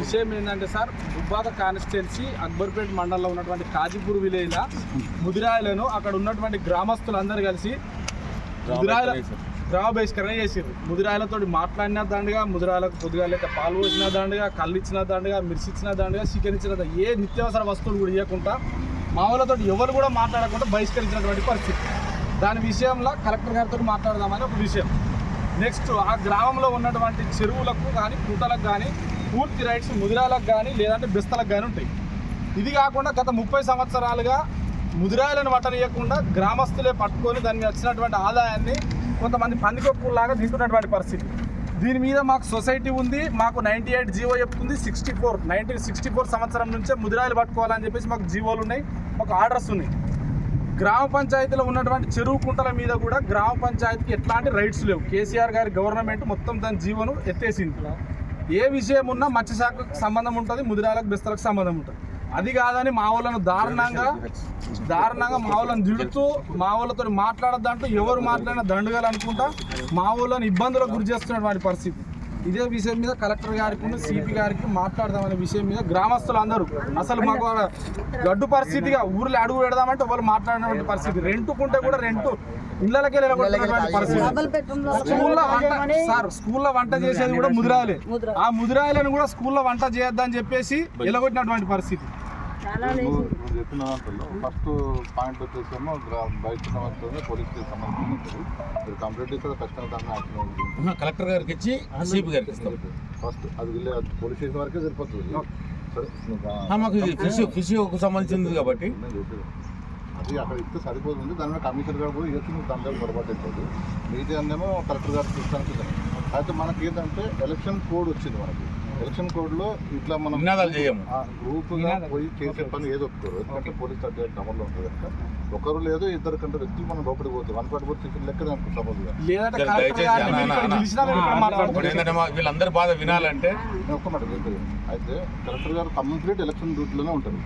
విషయం ఏంటంటే sir Dubbaka constituency Akbarpet మండలంలో ఉన్నటువంటి కాజీపూర్ విలేజ్ ముదిరాయలను అక్కడ ఉన్నటువంటి గ్రామస్తులందరూ కలిసి ముదిరాయల గ్రామ బహిష్కరణ చేసారు ముదిరాయలతో మాట్లాడిన దండగా ముదిరాయలకు పొద్దుగా లేక పాలు పోసిన దండగా కళ్ళు ఇచ్చిన దండగా మిర్చి ఇచ్చిన దండగా చికెన్ ఇచ్చిన దండగా ఏ నిత్యావసర వస్తువులు కూడా ఇవ్వకుండా మా వాళ్ళతో ఎవరు కూడా మాట్లాడకుండా బహిష్కరించినటువంటి పరిస్థితి. దాని విషయంలో కలెక్టర్ గారితో మాట్లాడదామని ఒక విషయం. నెక్స్ట్ ఆ గ్రామంలో ఉన్నటువంటి చెరువులకు కానీ పూటలకు కానీ పూర్తి రైట్స్ ముదిరాలకు కానీ లేదంటే బెస్తలకు కానీ ఉంటాయి. ఇది కాకుండా గత ముప్పై సంవత్సరాలుగా ముదిరాయలను పట్టనీయకుండా గ్రామస్తులే పట్టుకొని దాని మీద వచ్చినటువంటి ఆదాయాన్ని కొంతమంది పందికొక్కులాగా తింటున్నటువంటి పరిస్థితి. దీని మీద మాకు సొసైటీ ఉంది మాకు నైంటీ ఎయిట్ జీవో చెప్తుంది sixty four nineteen sixty four సంవత్సరం నుంచే ముదిరాయలు పట్టుకోవాలని చెప్పేసి మాకు జీవోలు ఉన్నాయి మాకు ఆర్డర్స్ ఉన్నాయి. గ్రామ పంచాయతీలో ఉన్నటువంటి చెరువు కుంటల మీద కూడా గ్రామ పంచాయతీకి ఎట్లాంటి రైట్స్ లేవు. కేసీఆర్ గారి గవర్నమెంట్ మొత్తం దాని జీవను ఎత్తేసింది. ఏ విషయం ఉన్నా మత్స్యశాఖకు సంబంధం ఉంటుంది ముదిరాలకు బెస్తలకు సంబంధం ఉంటుంది. అది కాదని మా వాళ్ళను దారుణంగా దారుణంగా మా వాళ్ళని తిడుతూ మా వాళ్ళతో మాట్లాడద్దంటూ ఎవరు మాట్లాడినా దండుగలు అనుకుంటా మా వాళ్ళని ఇబ్బందులకు గురి చేస్తున్నటువంటి పరిస్థితి. ఇదే విషయం మీద కలెక్టర్ గారికి సిపి గారికి మాట్లాడదామనే విషయం మీద గ్రామస్తులు అందరూ. అసలు మాకు గడ్డు పరిస్థితిగా ఊర్లో అడుగు పెడదామంటే వాళ్ళు మాట్లాడినటువంటి పరిస్థితి. రెంటుకుంటే కూడా రెంటు. ఇళ్ళకే స్కూల్లో వంట సార్ స్కూల్లో వంట చేసేది కూడా ముదిరాయలే ఆ ముదిరాయలను కూడా స్కూల్లో వంట చేయొద్దని చెప్పేసి ఎలగొట్టినటువంటి పరిస్థితి. నువ్వు చెప్పిన దాంట్లో ఫస్ట్ పాయింట్ వచ్చేసేమో బయట పోలీస్కి సంబంధించి మీరు కంప్లీట్ ఇక్కడ ఖచ్చితంగా యాక్షన్ అవుతుంది కలెక్టర్ గారికి ఇచ్చి సిపి గారికి ఇస్తాం. ఫస్ట్ అది వెళ్ళే పోలీస్ స్టేషన్ వరకే సరిపోతుంది. మాకు ఇది ఫిషియోకు సంబంధించింది కాబట్టి. నేను చెప్పేది. అది అక్కడ ఇస్తే సరిపోతుంది. దాని మీద కమిషనర్ గారు కూడా ఇవ్వచ్చు నువ్వు దాని దగ్గర పొరపాటు మిగతా అందేమో కలెక్టర్ గారు చూస్తానికి సిద్ధం. అయితే మనకి ఏంటంటే ఎలక్షన్ కోడ్ వచ్చింది మనకి. ఎలక్షన్ కోడ్లో ఇట్లా మనం నినాదాలు చేయము. గ్రూప్గా పోయి చేసే పని ఏదో ఒప్పుకోరు ఎందుకంటే పోలీస్ అడ్డేట్ అమల్లో ఉంటుంది కనుక. ఒకరు లేదు ఇద్దరు కంటే వ్యక్తులు మనం లోపలికి పోతాం వన్ ఫార్టీ ఫోర్ సెకండ్ లెక్క దానికి సపోజ్ ఇక్కడ ఇక్కడ వీళ్ళందరి బాధ వినాలంటే నేను ఒక్క మాట అయితే కలెక్టర్ గారు కంప్లీట్ ఎలక్షన్ డ్యూటీలోనే ఉంటుంది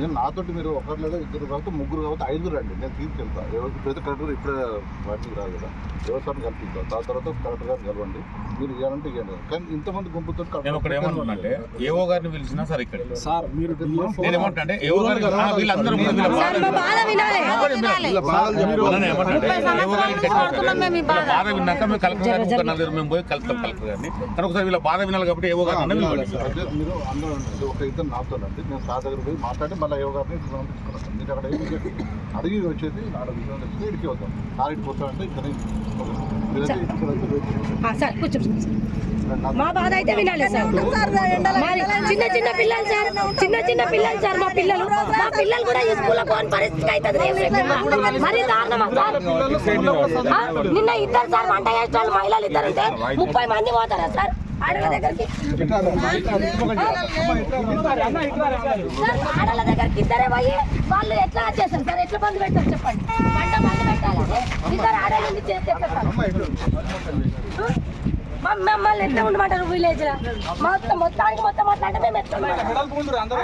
నేను నాతోటి మీరు ఒకరు లేదా ఇద్దరు కాబట్టి ముగ్గురు కాబట్టి ఐదుగురు రండి. నేను తీసుకెళ్తా. ఎవరు ఇప్పుడైతే కలెక్టర్ ఇప్పుడే వాటికి రాదు కదా. వ్యవసాయం కల్పిస్తా దాని తర్వాత కలెక్టర్ గారు కలవండి. మీరు ఇవ్వాలంటే ఇవ్వండి కానీ ఇంతమంది గుంపుతో నేను ఒకటి ఏమంటున్నానంటే ఏవో గారిని పిలిచినా సరే ఇక్కడ. సార్ మీరు నేను ఏమంటున్నా అంటే ఏవో గారికి ఆ, వీళ్ళందరూ బాధ అంటే ఏవో విన్నాక మేము కలెక్టర్ గారికి ఒక నలుగురు మేము పోయి కలుస్తాం కలెక్టర్ గారిని. కానీ ఒకసారి వీళ్ళ బాధ వినాలి కాబట్టి ఏవో గారిని. అదే మీరు అందరూ. ఒక ఇద్దరు నాతో అండి నేను సార్ దగ్గర పోయి మాట్లాడి మళ్ళీ యోగా తీసుకున్నాను మీరు అక్కడ చేయండి? అడిగి వచ్చేది ఆడ విషయం ఇడికి వద్దాం. ఆ ఇడికి వస్తానంటే ఇక్కడ. మీరైతే సార్ మా బాధ అయితే వినాలి సార్. మరి చిన్న చిన్న పిల్లలు సార్ చిన్న చిన్న పిల్లలు సార్ మా పిల్లలు. మా పిల్లలు కూడా ఈ స్కూల్లో పోని పరిస్థితి అవుతుంది. మరి దారుణమా సార్? నిన్న ఇద్దరు సార్ వంట చేసిన వాళ్ళు మహిళలు ఇద్దరు ఉంటే ముప్పై మంది పోతారా సార్? ఆడల దగ్గరికి. సార్ ఆడల దగ్గరికి ఇద్దరే పోయి వాళ్ళు ఎట్లా చేస్తారు సార్? ఎట్లా బంద్ పెట్టారు చెప్పండి? వంట బంద్ పెట్టాలని ఇద్దరు ఆడలు చేస్తే మమ్మల్ని ఎట్లా ఉండమంటారు విలేజ్లో. మొత్తం మొత్తానికి మొత్తం అట్లా అంటే మేము ఎట్లా